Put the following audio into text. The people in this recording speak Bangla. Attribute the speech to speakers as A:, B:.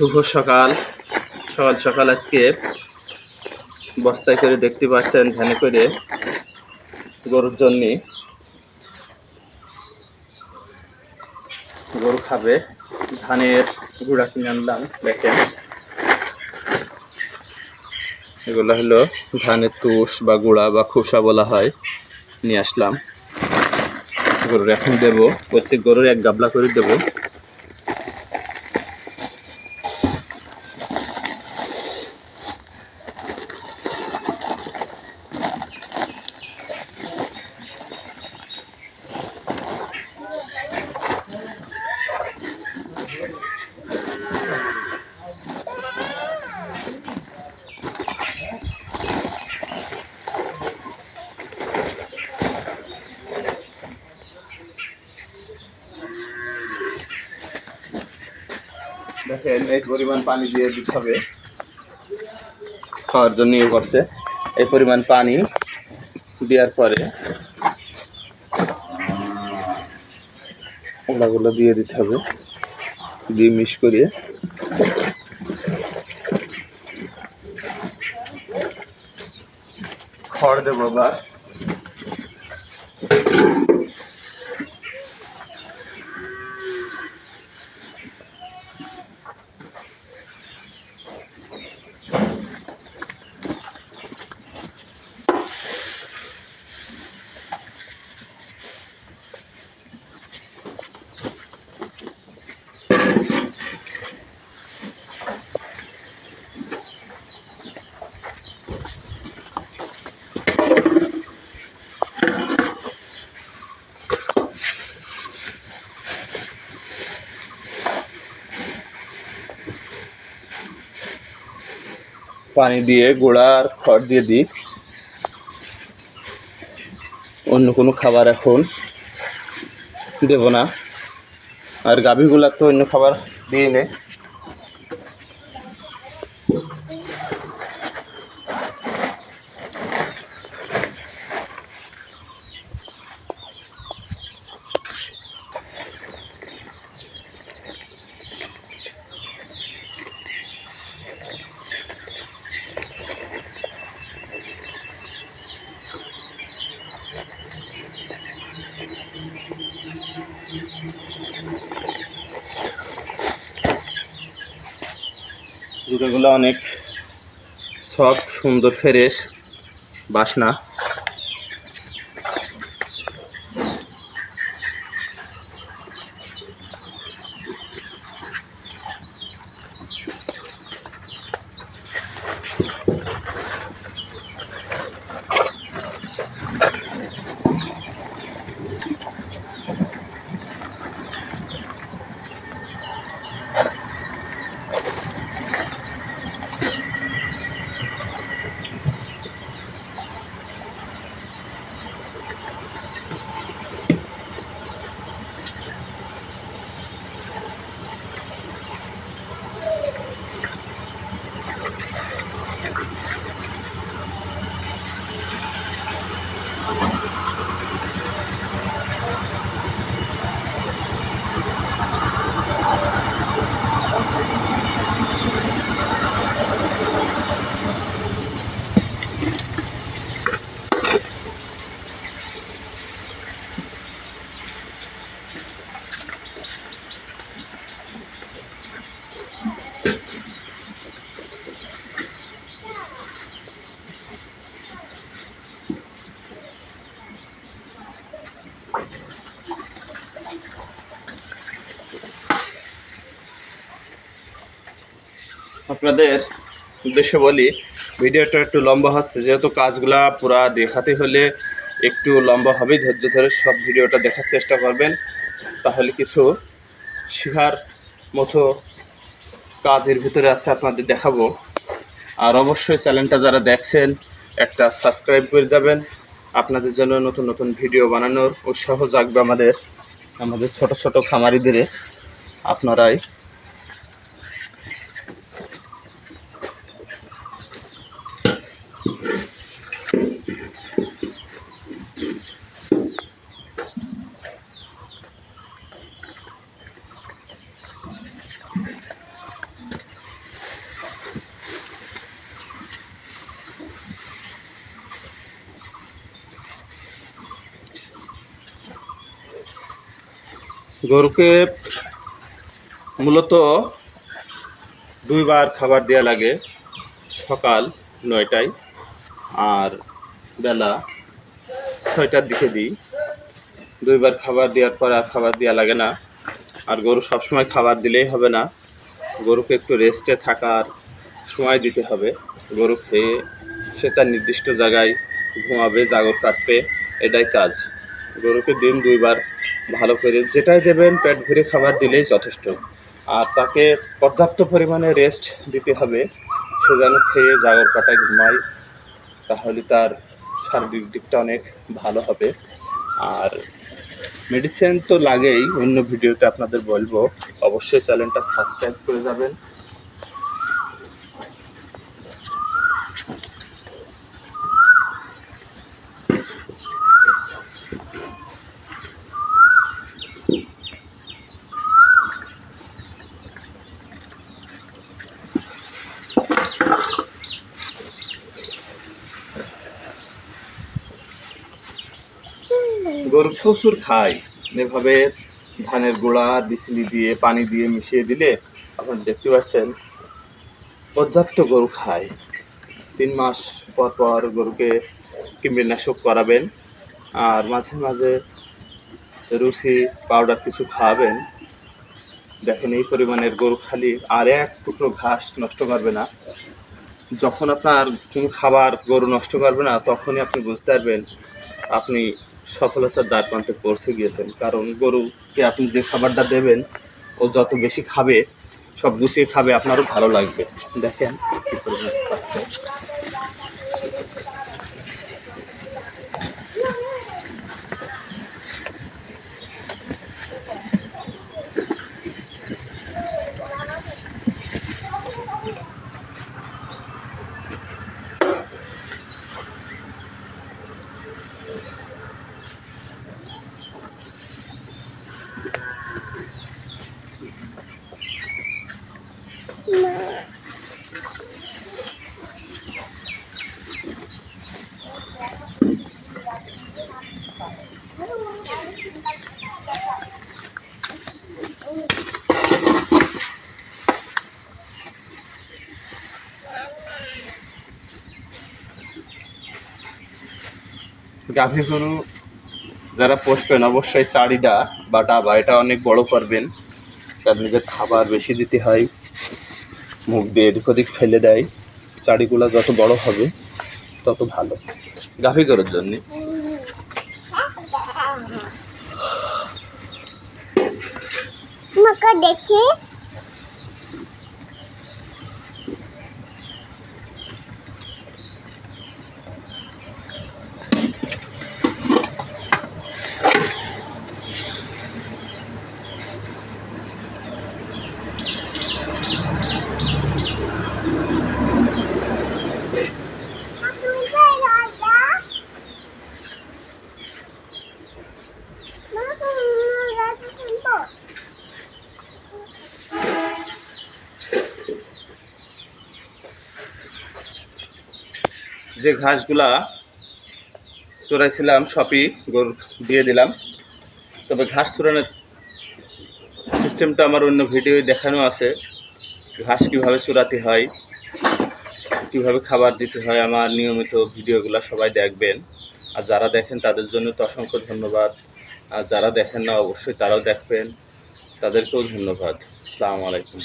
A: শুভ সকাল। সকাল সকাল আজকে বস্তায় করে দেখতে পাচ্ছেন ভ্যানে করে গরুর জন্য গরু খাবে। ধানের গুঁড়া কিনে আনলাম দেখেন। এগুলো হলো ধানের তুষ বা গুঁড়া বা খোসা বলা হয়। নিয়ে আসলাম। গরুর এখন দেবো। প্রত্যেক গরুর এক গাবলা করে দেবো। দেখেন, এই পরিমাণ পানি দিয়ে দিতে হবে। খাওয়ার জন্য ইয়ে করছে। এই পরিমাণ পানি দেওয়ার পরে ওগুলো দিয়ে দিতে হবে। দিয়ে মিক্স করিয়ে খড় দেবো বা পানি দিয়ে গোড়া আর খড় দিয়ে দিই। অন্য কোনো খাবার এখন দেব না। আর গাভীগুলার তো অন্য খাবার দিয়ে নেই জুতোগুলো অনেক সফট সুন্দর ফ্রেশ বাসনা। আপনাদের উদ্দেশ্যে বলি, ভিডিওটা একটু লম্বা হচ্ছে, যেহেতু কাজগুলা পুরা দেখাতে হলে একটু লম্বা হবে, ধৈর্য ধরে সব ভিডিওটা দেখার চেষ্টা করবেন। তাহলে কিছু শেখার মতো কাজের ভিতরে আছে, আপনাদের দেখাবো। আর অবশ্যই চ্যানেলটা যারা দেখছেন, একটা সাবস্ক্রাইব করে যাবেন। আপনাদের জন্য নতুন নতুন ভিডিও বানানোর উৎসাহ জাগবে আমাদের আমাদের ছোট ছোট খামারিদের, আপনারাই। গরুকে মূলত দুইবার খাবার দেওয়া লাগে সকাল নয়টায় আর বেলা ছয়টার দিকে দিই। দুইবার খাবার দেওয়ার পর আর খাবার দেওয়া লাগে না। আর গরু সবসময় খাবার দিলেই হবে না। গরুকে একটু রেস্টে থাকার সময় দিতে হবে। গরু খেয়ে সে তার নির্দিষ্ট জায়গায় ঘুমাবে, জাগর কাটবে, এটাই কাজ। গরুকে দিন দুইবার ভালো করে যেটাই দেবেন, পেট ভরে খাবার দিলেই যথেষ্ট। আর তাকে পর্যাপ্ত পরিমাণে রেস্ট দিতে হবে, সে যেন খেয়ে জাগর কাটায় ঘুমায়, তাহলে তার শারীরিক দিকটা অনেক ভালো হবে। আর মেডিসিন তো লাগেই, অন্য ভিডিওতে আপনাদের বলব। অবশ্যই চ্যানেলটা সাবস্ক্রাইব করে যাবেন। গরু প্রচুর খায়। এভাবে ধানের গোড়া বিচলি দিয়ে, পানি দিয়ে মিশিয়ে দিলে আপনারা দেখতে পাচ্ছেন, পর্যাপ্ত গরু খায়। তিন মাস পর পর গরুকে কীটনাশক করাবেন আর মাঝে মাঝে রুসি পাউডার কিছু খাওয়াবেন। দেখেন এই পরিমাণের গরু খালি আর এক টুকরো ঘাস নষ্ট করবে না। যখন আপনার কোনো খাবার গরু নষ্ট করবে না, তখনই আপনি বুঝতে পারবেন আপনি সফলতার দ্বার প্রান্তে পৌঁছে গিয়েছেন। কারণ গরুকে আপনি যে খাবারটা দেবেন, ও যত বেশি খাবে, সব গুছিয়ে খাবে, আপনারও ভালো লাগবে। দেখেন কি পরিমাণ গাভী গরু যারা পোষবেন, অবশ্যই চারিটা বা ডাবা এটা অনেক বড় করবেন। তার নিজের খাবার বেশি দিতে হয়, মুখ দিয়ে এদিক ওদিক ফেলে দেয়। চারিগুলো যত বড় হবে, তত ভালো। গাভী গরুর জন্য।
B: मका
A: যে ঘাসগুলা চড়াইছিলাম সবই গরু দিয়ে দিলাম। তবে ঘাস চড়ানোর সিস্টেমটা আমার অন্য ভিডিওয়ে দেখানো আছে। ঘাস কীভাবে চড়াতে হয়, কীভাবে খাবার দিতে হয়, আমার নিয়মিত ভিডিওগুলো সবাই দেখবেন। আর যারা দেখেন, তাদের জন্য তো অসংখ্য ধন্যবাদ। আর যারা দেখেন না, অবশ্যই তারাও দেখবেন। তাদেরকেও ধন্যবাদ। আসসালামু আলাইকুম।